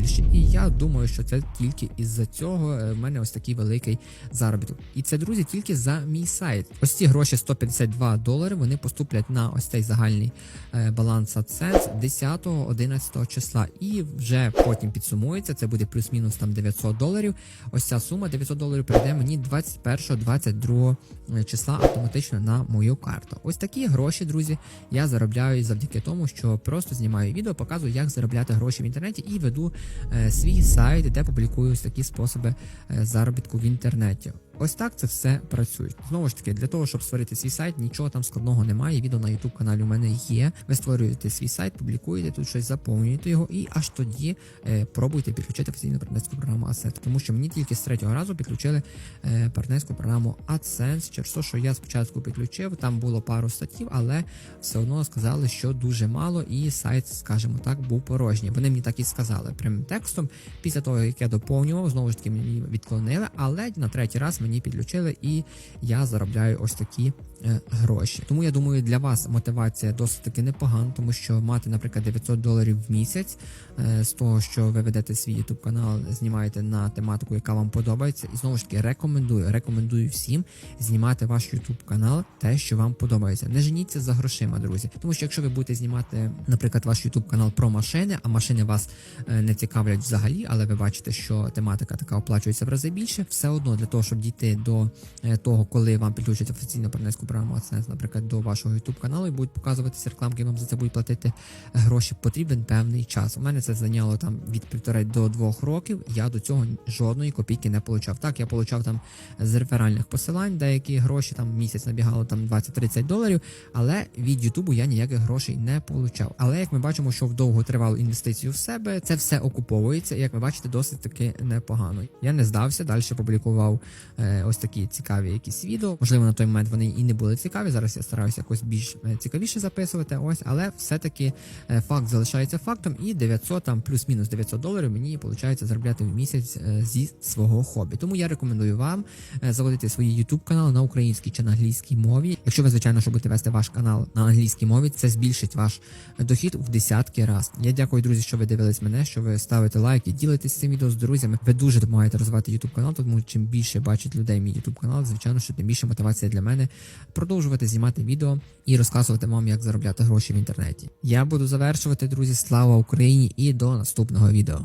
більше. І я думаю, що це тільки із-за цього е, в мене ось такий великий заробіток. І це, друзі, тільки за мій сайт. Ось ці гроші 152 долари. Вони поступлять на ось цей загальний е, баланс AdSense 10-11 числа. І вже потім підсумується. Це буде плюс-мінус там 900 доларів. Ось ця сума 900 доларів прийде мені 21-22 числа автоматично на мою карту. Ось такі гроші, друзі, я заробляю завдяки тому, що просто знімаю відео, показую, як заробляти гроші в інтернеті і веду свій сайт, де публікую такі способи е, заробітку в інтернеті. Ось так це все працює. Знову ж таки, для того, щоб створити свій сайт, нічого там складного немає. Відео на YouTube каналі у мене є. Ви створюєте свій сайт, публікуєте тут щось, заповнюєте його, і аж тоді е, пробуйте підключити офіційну партнерську програму AdSense. Тому що мені тільки з третього разу підключили е, партнерську програму AdSense, через те, що я спочатку підключив, там було пару статтів, але все одно сказали, що дуже мало, і сайт, скажімо так, був порожній. Вони мені так і сказали прямим текстом. Після того, як я доповнював, знову ж таки мені відклонили, але на третій раз мені підключили, і я заробляю ось такі е, гроші. Тому я думаю, для вас мотивація досить таки непогана, тому що мати, наприклад, 900 доларів в місяць е, з того, що ви ведете свій YouTube канал, знімаєте на тематику, яка вам подобається, і знову ж таки рекомендую, рекомендую всім знімати ваш YouTube канал, те, що вам подобається. Не женіться за грошима, друзі. Тому що якщо ви будете знімати, наприклад, ваш YouTube канал про машини, а машини вас е, не цікавлять взагалі, але ви бачите, що тематика така оплачується в рази більше, все одно для того, щоб дійти до е, того, коли вам підключать офіційну партнерську програму AdSense, наприклад, до вашого YouTube каналу і будуть показуватися рекламки, вам за це будуть платити гроші. Потрібен певний час. У мене це зайняло там від півтора до двох років. Я до цього жодної копійки не получав. Так, я получав там з реферальних посилань, деякі гроші там місяць набігало там 20-30 доларів, але від Ютубу я ніяких грошей не получав. Але як ми бачимо, що в довготривалу інвестицію в себе це все окуповується, і як ви бачите, досить таки непогано. Я не здався, далі публікував е, ось такі цікаві якісь відео. Можливо, на той момент вони і не були цікаві. Зараз я стараюся якось більш е, цікавіше записувати. Ось, але все-таки е, факт залишається фактом, і 900 там плюс-мінус 900 доларів мені виходить заробляти в місяць е, зі свого хобі. Тому я рекомендую вам е, заводити свій YouTube канал на українській чи на англійській мові. Якщо ви звичайно що будете вести ваш канал на англійській мові, це збільшить ваш дохід в десятки раз. Я дякую, друзі, що ви дивились мене, що ви ставите лайки, ділитесь цим відео з друзями. Ви дуже допомагаєте розвивати YouTube канал, тому чим більше бачить людей мій YouTube канал, звичайно, що тим більше мотивація для мене продовжувати знімати відео і розказувати вам, як заробляти гроші в інтернеті. Я буду завершувати, друзі. Слава Україні і до наступного відео.